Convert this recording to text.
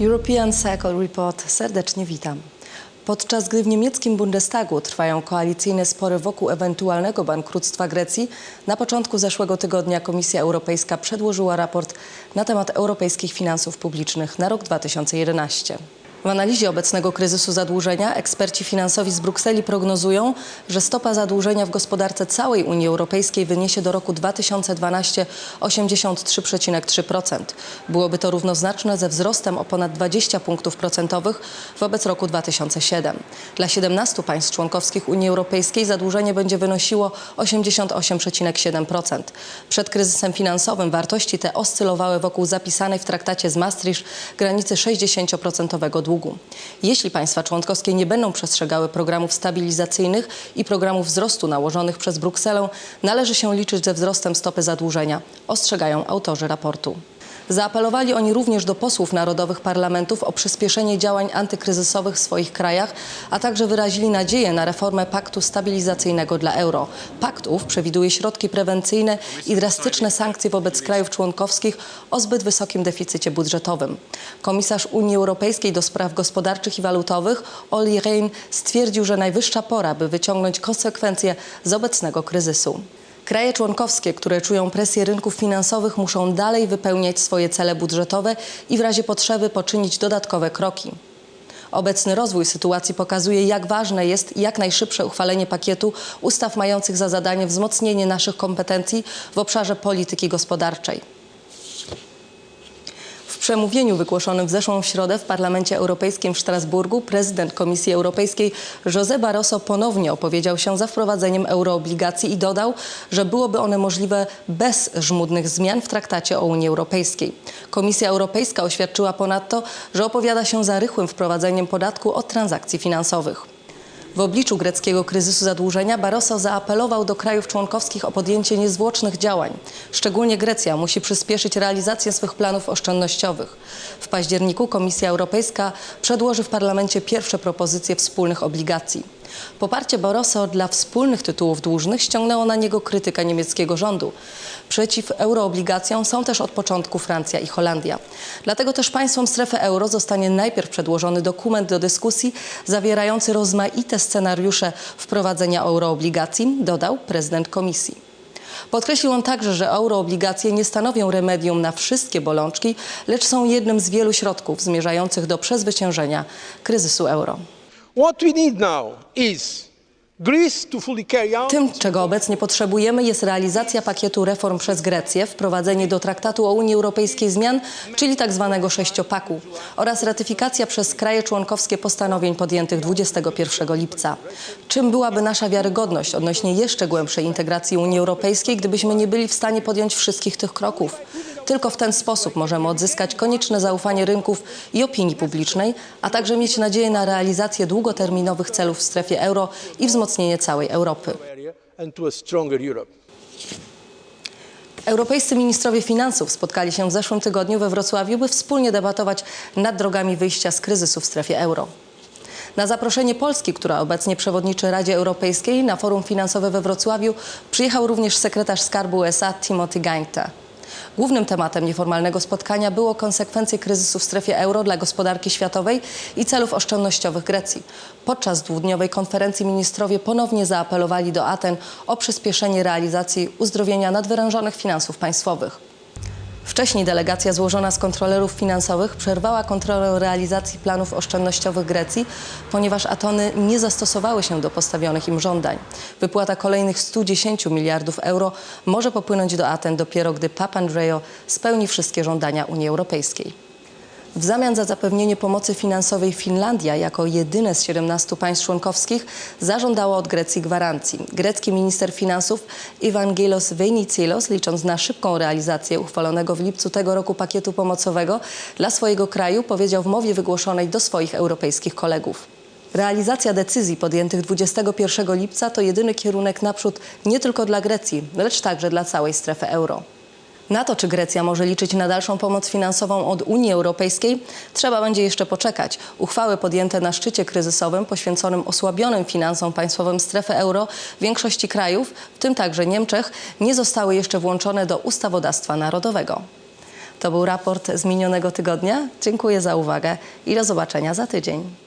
European Cycle Report serdecznie witam. Podczas gdy w niemieckim Bundestagu trwają koalicyjne spory wokół ewentualnego bankructwa Grecji, na początku zeszłego tygodnia Komisja Europejska przedłożyła raport na temat europejskich finansów publicznych na rok 2011. W analizie obecnego kryzysu zadłużenia eksperci finansowi z Brukseli prognozują, że stopa zadłużenia w gospodarce całej Unii Europejskiej wyniesie do roku 2012 83,3%. Byłoby to równoznaczne ze wzrostem o ponad 20 punktów procentowych wobec roku 2007. Dla 17 państw członkowskich Unii Europejskiej zadłużenie będzie wynosiło 88,7%. Przed kryzysem finansowym wartości te oscylowały wokół zapisanej w traktacie z Maastricht granicy 60% długu. Jeśli państwa członkowskie nie będą przestrzegały programów stabilizacyjnych i programów wzrostu nałożonych przez Brukselę, należy się liczyć ze wzrostem stopy zadłużenia, ostrzegają autorzy raportu. Zaapelowali oni również do posłów narodowych parlamentów o przyspieszenie działań antykryzysowych w swoich krajach, a także wyrazili nadzieję na reformę paktu stabilizacyjnego dla euro. Pakt ów przewiduje środki prewencyjne i drastyczne sankcje wobec krajów członkowskich o zbyt wysokim deficycie budżetowym. Komisarz Unii Europejskiej do spraw gospodarczych i walutowych Olli Rehn stwierdził, że najwyższa pora, by wyciągnąć konsekwencje z obecnego kryzysu. Kraje członkowskie, które czują presję rynków finansowych, muszą dalej wypełniać swoje cele budżetowe i w razie potrzeby poczynić dodatkowe kroki. Obecny rozwój sytuacji pokazuje, jak ważne jest jak najszybsze uchwalenie pakietu ustaw mających za zadanie wzmocnienie naszych kompetencji w obszarze polityki gospodarczej. Przemówieniu wygłoszonym w zeszłą środę w Parlamencie Europejskim w Strasburgu prezydent Komisji Europejskiej José Barroso ponownie opowiedział się za wprowadzeniem euroobligacji i dodał, że byłoby one możliwe bez żmudnych zmian w traktacie o Unii Europejskiej. Komisja Europejska oświadczyła ponadto, że opowiada się za rychłym wprowadzeniem podatku od transakcji finansowych. W obliczu greckiego kryzysu zadłużenia Barroso zaapelował do krajów członkowskich o podjęcie niezwłocznych działań. Szczególnie Grecja musi przyspieszyć realizację swych planów oszczędnościowych. W październiku Komisja Europejska przedłoży w parlamencie pierwsze propozycje wspólnych obligacji. Poparcie Barroso dla wspólnych tytułów dłużnych ściągnęło na niego krytykę niemieckiego rządu. Przeciw euroobligacjom są też od początku Francja i Holandia. Dlatego też państwom strefy euro zostanie najpierw przedłożony dokument do dyskusji zawierający rozmaite scenariusze wprowadzenia euroobligacji, dodał prezydent komisji. Podkreślił on także, że euroobligacje nie stanowią remedium na wszystkie bolączki, lecz są jednym z wielu środków zmierzających do przezwyciężenia kryzysu euro. Tym, czego obecnie potrzebujemy, jest realizacja pakietu reform przez Grecję, wprowadzenie do Traktatu o Unii Europejskiej zmian, czyli tzw. sześciopaku, oraz ratyfikacja przez kraje członkowskie postanowień podjętych 21 lipca. Czym byłaby nasza wiarygodność odnośnie jeszcze głębszej integracji Unii Europejskiej, gdybyśmy nie byli w stanie podjąć wszystkich tych kroków? Tylko w ten sposób możemy odzyskać konieczne zaufanie rynków i opinii publicznej, a także mieć nadzieję na realizację długoterminowych celów w strefie euro i wzmocnienie całej Europy. Europejscy ministrowie finansów spotkali się w zeszłym tygodniu we Wrocławiu, by wspólnie debatować nad drogami wyjścia z kryzysu w strefie euro. Na zaproszenie Polski, która obecnie przewodniczy Radzie Europejskiej, na forum finansowe we Wrocławiu przyjechał również sekretarz skarbu USA Timothy Geithner. Głównym tematem nieformalnego spotkania było konsekwencje kryzysu w strefie euro dla gospodarki światowej i celów oszczędnościowych Grecji. Podczas dwudniowej konferencji ministrowie ponownie zaapelowali do Aten o przyspieszenie realizacji uzdrowienia nadwyrężonych finansów państwowych. Wcześniej delegacja złożona z kontrolerów finansowych przerwała kontrolę realizacji planów oszczędnościowych Grecji, ponieważ Atony nie zastosowały się do postawionych im żądań. Wypłata kolejnych 110 miliardów euro może popłynąć do Aten dopiero, gdy Papandreou spełni wszystkie żądania Unii Europejskiej. W zamian za zapewnienie pomocy finansowej Finlandia jako jedyne z 17 państw członkowskich zażądała od Grecji gwarancji. Grecki minister finansów Evangelos Venizelos, licząc na szybką realizację uchwalonego w lipcu tego roku pakietu pomocowego dla swojego kraju, powiedział w mowie wygłoszonej do swoich europejskich kolegów. Realizacja decyzji podjętych 21 lipca to jedyny kierunek naprzód nie tylko dla Grecji, lecz także dla całej strefy euro. Na to, czy Grecja może liczyć na dalszą pomoc finansową od Unii Europejskiej, trzeba będzie jeszcze poczekać. Uchwały podjęte na szczycie kryzysowym poświęconym osłabionym finansom państwowym strefy euro w większości krajów, w tym także Niemczech, nie zostały jeszcze włączone do ustawodawstwa narodowego. To był raport z minionego tygodnia. Dziękuję za uwagę i do zobaczenia za tydzień.